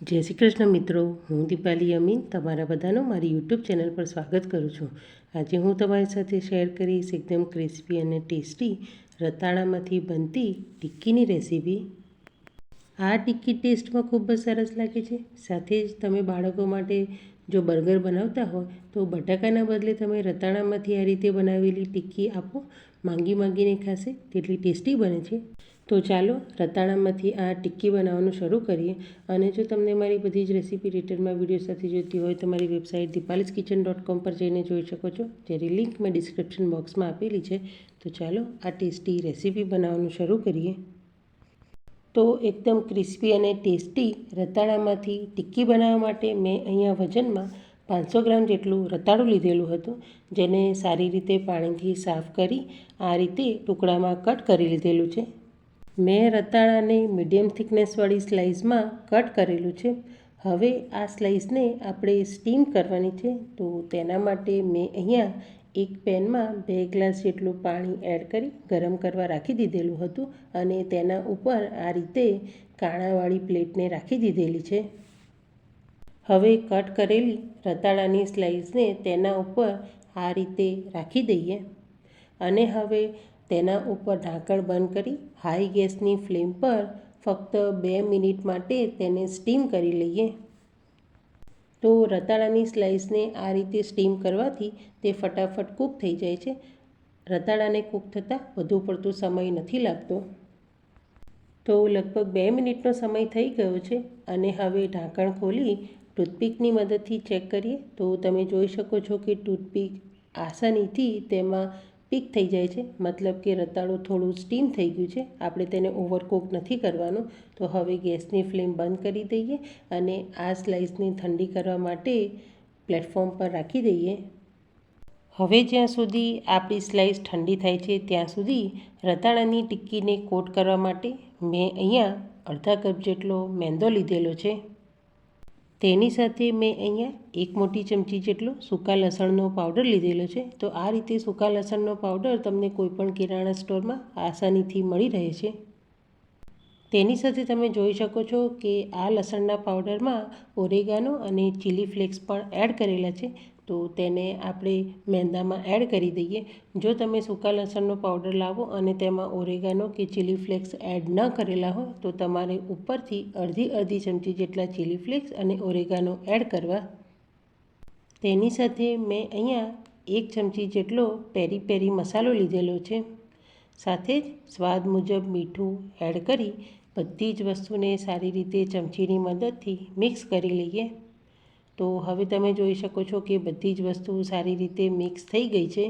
જય શ્રી કૃષ્ણ મિત્રો, હું દીપાલી અમીન, તમારા બધાનું મારી યુટ્યુબ ચેનલ પર સ્વાગત કરું છું. આજે હું તમારી સાથે શેર કરીશ એકદમ ક્રિસ્પી અને ટેસ્ટી રતાળામાંથી બનતી ટિક્કીની રેસીપી. આ ટિક્કી ટેસ્ટમાં ખૂબ જ સરસ લાગે છે. સાથે જ તમે બાળકો માટે જો બર્ગર બનાવતા હોય, તો બટાકાના બદલે તમે રતાળામાંથી આ રીતે બનાવેલી ટિક્કી આપો. માંગી માંગીને ખાશે, તેટલી ટેસ્ટી બને છે. તો ચાલો રતાળામાંથી આ ટિક્કી બનાવવાનું શરૂ કરીએ. અને જો તમને મારી બધી જ રેસીપી રિટર્નમાં વીડિયો સાથે જોઈતી હોય તો મારી વેબસાઇટ દીપાલીસ કિચન ડોટ કોમ પર જઈને જોઈ શકો છો, જેની લિંક મેં ડિસ્ક્રિપ્શન બોક્સમાં આપેલી છે. તો ચાલો આ ટેસ્ટી રેસીપી બનાવવાનું શરૂ કરીએ. તો એકદમ ક્રિસ્પી અને ટેસ્ટી રતાળામાંથી ટિક્કી બનાવવા માટે મેં અહીંયા વજનમાં પાંચસો ગ્રામ જેટલું રતાળું લીધેલું હતું, જેને સારી રીતે પાણીથી સાફ કરી આ રીતે ટુકડામાં કટ કરી લીધેલું છે. મેં રતાળાને મીડિયમ થિકનેસવાળી સ્લાઇસમાં કટ કરેલું છે. હવે આ સ્લાઇસને આપણે સ્ટીમ કરવાની છે, તો તેના માટે મેં અહીંયા એક પેનમાં બે ગ્લાસ જેટલું પાણી એડ કરી ગરમ કરવા રાખી દીધેલું હતું અને તેના ઉપર આ રીતે કાણાવાળી પ્લેટને રાખી દીધેલી છે. હવે કટ કરેલી રતાળાની સ્લાઇસને તેના ઉપર આ રીતે રાખી દઈએ. અને હવે તેના ઉપર ઢાંકણ બંધ કરી હાઈ ગેસની ફ્લેમ પર ફક્ત બે મિનિટ માટે તેને સ્ટીમ કરી લઈએ. તો રતાળાની સ્લાઇસને આ રીતે સ્ટીમ કરવાથી તે ફટાફટ કૂક થઈ જાય છે. રતાળાને કૂક થતાં વધુ પડતો સમય નથી લાગતો. તો લગભગ બે મિનિટનો સમય થઈ ગયો છે અને હવે ઢાંકણ ખોલી ટૂથપીકની મદદથી ચેક કરીએ. તો તમે જોઈ શકો છો કે ટૂથપીક આસાનીથી તેમાં પીક થઈ જાય છે. મતલબ કે રતાળું થોડું સ્ટીમ થઈ ગયું છે. આપણે તેને ઓવરકુક નથી કરવાનું. તો હવે ગેસની ફ્લેમ બંધ કરી દઈએ અને આ સ્લાઇસને ઠંડી કરવા માટે પ્લેટફોર્મ પર રાખી દઈએ. હવે જ્યાં સુધી આપણી સ્લાઇસ ઠંડી થાય છે, ત્યાં સુધી રતાળાની ટિક્કીને કોટ કરવા માટે મેં અહીંયા અડધા કપ જેટલો મેંદો લીધેલો છે. તેની સાથે મેં અહીંયા એક મોટી ચમચી જેટલો સૂકા લસણનો પાવડર લીધેલો છે. તો આ રીતે સૂકા લસણનો પાવડર તમને કોઈપણ કિરાણા સ્ટોરમાં આસાનીથી મળી રહે છે. તેની સાથે તમે જોઈ શકો છો કે આ લસણના પાવડરમાં ઓરેગાનો અને ચીલી ફ્લેક્સ પણ એડ કરેલા છે. તો તેને આપણે મેંદામાં એડ કરી દઈએ. જો તમે સૂકા લસણનો પાવડર લાવો અને તેમાં ઓરેગાનો કે ચીલી ફ્લેક્સ એડ ન કરેલા હોય, તો તમારે ઉપરથી અડધી અડધી ચમચી જેટલા ચીલી ફ્લેક્સ અને ઓરેગાનો એડ કરવા. તેની સાથે મેં અહીંયા એક ચમચી જેટલો પેરી પેરી મસાલો લીધેલો છે. સાથે જ સ્વાદ મુજબ મીઠું એડ કરી બધી જ વસ્તુને સારી રીતે ચમચીની મદદથી મિક્સ કરી લઈએ. તો હવે તમે જોઈ શકો છો કે બધી જ વસ્તુ સારી રીતે મિક્સ થઈ ગઈ છે.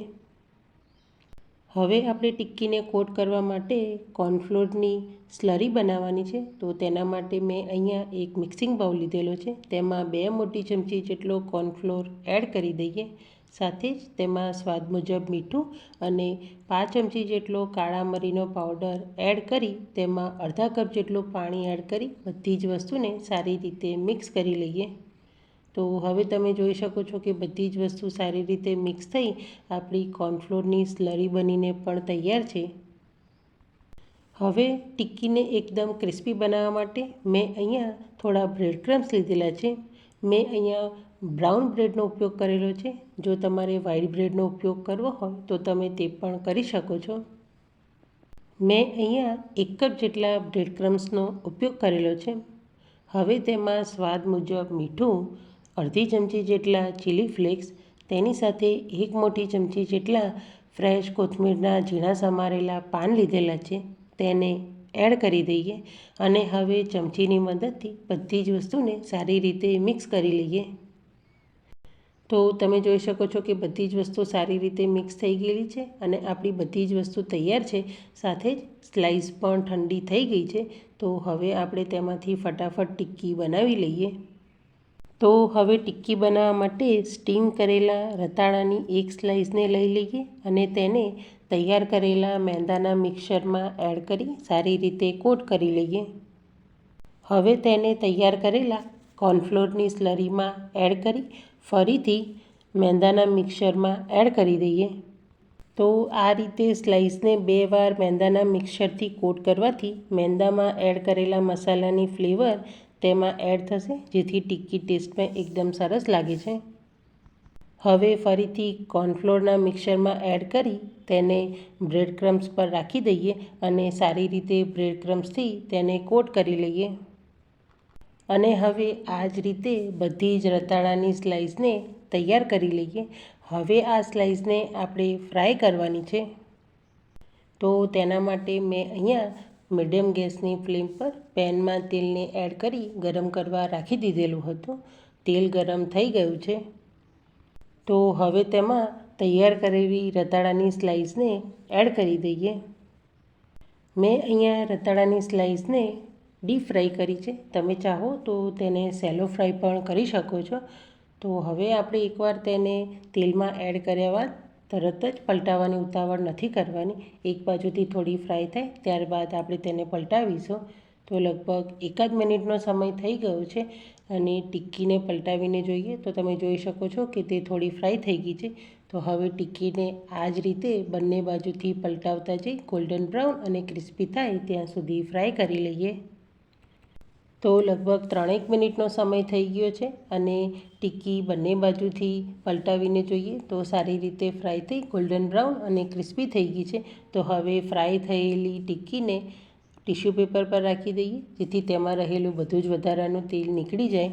હવે આપણે ટિક્કીને કોટ કરવા માટે કોર્નફ્લોરની સ્લરી બનાવવાની છે. તો તેના માટે મેં અહીંયા એક મિક્સિંગ બાઉલ લીધેલો છે. તેમાં બે મોટી ચમચી જેટલો કોર્નફ્લોર એડ કરી દઈએ. સાથે જ તેમાં સ્વાદ મુજબ મીઠું અને પાંચ ચમચી જેટલો કાળા મરીનો પાવડર એડ કરી તેમાં અડધા કપ જેટલું પાણી એડ કરી બધી જ વસ્તુને સારી રીતે મિક્સ કરી લઈએ. તો હવે તમે જોઈ શકો છો કે બધી જ વસ્તુ સારી રીતે મિક્સ થઈ આપણી કોર્નફ્લોરની સ્લરી બનીને પણ તૈયાર છે. હવે ટિક્કીને એકદમ ક્રિસ્પી બનાવવા માટે મેં અહીંયા થોડા બ્રેડ ક્રમ્સ લીધેલા છે. મેં અહીંયા બ્રાઉન બ્રેડનો ઉપયોગ કરેલો છે. જો તમારે વ્હાઇટ બ્રેડનો ઉપયોગ કરવો હોય તો તમે તે પણ કરી શકો છો. મેં અહીંયા એક કપ જેટલા બ્રેડ ક્રમ્સનો ઉપયોગ કરેલો છે. હવે તેમાં સ્વાદ મુજબ મીઠું અડધી ચમચી જેટલા ચીલી ફ્લેક્સ તેની સાથે એક મોટી ચમચી જેટલા ફ્રેશ કોથમીરના ઝીણા સમારેલા પાન લીધેલા છે, તેને એડ કરી દઈએ અને હવે ચમચીની મદદથી બધી જ વસ્તુને સારી રીતે મિક્સ કરી લઈએ. તો તમે જોઈ શકો છો કે બધી જ વસ્તુ સારી રીતે મિક્સ થઈ ગયેલી છે અને આપણી બધી જ વસ્તુ તૈયાર છે, સાથે જ સ્લાઇસ પણ ઠંડી થઈ ગઈ છે, તો હવે આપણે તેમાંથી ફટાફટ ટિક્કી બનાવી લઈએ. તો હવે ટિક્કી બનાવવા માટે સ્ટીમ કરેલા રતાળાની એક સ્લાઇસને લઈ લઈએ અને તેને તૈયાર કરેલા મેંદાના મિક્સરમાં એડ કરી સારી રીતે કોટ કરી લઈએ. હવે તેને તૈયાર કરેલા કોર્નફ્લોરની સ્લરીમાં એડ કરી ફરીથી મેંદાના મિક્સરમાં એડ કરી દઈએ. તો આ રીતે સ્લાઇસને બે વાર મેંદાના મિક્સરથી કોટ કરવાથી મેંદામાં એડ કરેલા મસાલાની ફ્લેવર તેમાં એડ થશે, જેથી ટિક્કી ટેસ્ટમાં એકદમ સરસ લાગે છે. હવે ફરીથી કોર્નફ્લોરના મિક્સરમાં એડ કરી તેને બ્રેડ ક્રમ્સ પર રાખી દઈએ અને સારી રીતે બ્રેડ ક્રમ્સથી તેને કોટ કરી લઈએ. અને હવે આ જ રીતે બધી જ રતાળાની સ્લાઇસને તૈયાર કરી લઈએ. હવે આ સ્લાઇસને આપણે ફ્રાય કરવાની છે. તો તેના માટે મેં અહીંયા મીડિયમ ગેસની ફ્લેમ પર પેનમાં તેલને એડ કરી ગરમ કરવા રાખી દીધેલું હતું. તેલ ગરમ થઈ ગયું છે. તો હવે તેમાં તૈયાર કરેલી રતાળાની સ્લાઇસને એડ કરી દઈએ. મેં અહીંયા રતાળાની સ્લાઇસને ડીપ ફ્રાય કરી છે. તમે ચાહો તો તેને સેલો ફ્રાય પણ કરી શકો છો. તો હવે આપણે એકવાર તેને તેલમાં એડ કર્યા બાદ તરત જ પલટાવવાની ઉતાવળ નથી કરવાની. એક બાજુથી થોડી ફ્રાય થાય, ત્યારબાદ આપણે તેને પલટાવીશું. તો લગભગ એકાદ મિનિટનો સમય થઈ ગયો છે અને ટિક્કીને પલટાવીને જોઈએ તો તમે જોઈ શકો છો કે તે થોડી ફ્રાય થઈ ગઈ છે. તો હવે ટિક્કીને આ જ રીતે બંને બાજુથી પલટાવતા જઈ ગોલ્ડન બ્રાઉન અને ક્રિસ્પી થાય ત્યાં સુધી ફ્રાય કરી લઈએ. તો લગભગ ત્રણેક મિનિટનો સમય થઈ ગયો છે અને ટિક્કી બંને બાજુથી પલટાવીને જોઈએ તો સારી રીતે ફ્રાય થઈ ગોલ્ડન બ્રાઉન અને ક્રિસ્પી થઈ ગઈ છે. તો હવે ફ્રાય થયેલી ટિક્કીને ટિશ્યુ પેપર પર રાખી દઈએ, જેથી તેમાં રહેલું બધું જ વધારાનું તેલ નીકળી જાય.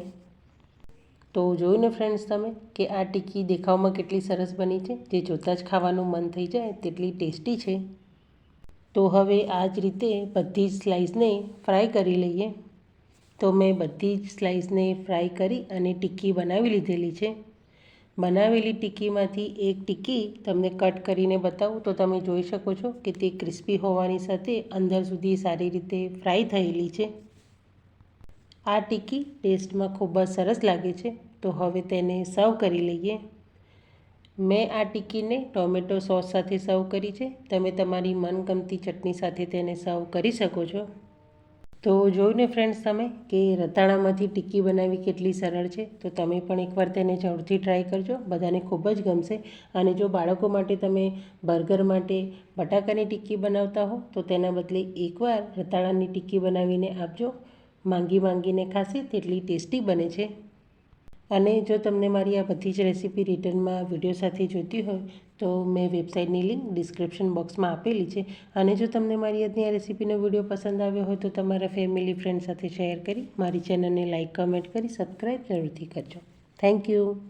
તો જોયું ને ફ્રેન્ડ્સ તમે કે આ ટિક્કી દેખાવમાં કેટલી સરસ બની છે? જે જોતાં જ ખાવાનું મન થઈ જાય તેટલી ટેસ્ટી છે. તો હવે આ જ રીતે બધી જ સ્લાઇસને ફ્રાય કરી લઈએ. તો મેં બધી જ સ્લાઇસને ફ્રાય કરી અને ટિક્કી બનાવી લીધેલી છે. બનાવેલી ટિક્કીમાંથી એક ટિક્કી તમને કટ કરીને બતાવું તો તમે જોઈ શકો છો કે તે ક્રિસ્પી હોવાની સાથે અંદર સુધી સારી રીતે ફ્રાય થયેલી છે. આ ટિક્કી ટેસ્ટમાં ખૂબ જ સરસ લાગે છે, તો હવે તેને સર્વ કરી લઈએ. મેં આ ટિક્કીને ટોમેટો સોસ સાથે સર્વ કરી છે. તમે તમારી મનગમતી ચટણી સાથે તેને સર્વ કરી શકો છો. તો જોયું ને ફ્રેન્ડ્સ તમે કે રતાણામાંથી ટિક્કી બનાવવી કેટલી સરળ છે? તો તમે પણ એકવાર તેને જરૂરથી ટ્રાય કરજો. બધાને ખૂબ જ ગમશે. અને જો બાળકો માટે તમે બર્ગર માટે બટાકાની ટિક્કી બનાવતા હો, તો તેના બદલે એકવાર રતાણાની ટિક્કી બનાવીને આપજો. માંગી માંગીને ખાશે, તેટલી ટેસ્ટી બને છે. અને જો તમને મારી આ બધી જ રેસીપી રિટર્નમાં વીડિયો સાથે જોઈતી હોય, તો મેં વેબસાઇટની લિંક ડિસ્ક્રિપ્શન બોક્સમાં આપેલી છે. અને જો તમને મારી આજની આ રેસીપીનો વીડિયો પસંદ આવ્યો હોય, તો તમારા ફેમિલી ફ્રેન્ડ સાથે શેર કરી મારી ચેનલને લાઇક કમેન્ટ કરી સબસ્ક્રાઈબ જરૂરથી કરજો. Thank you.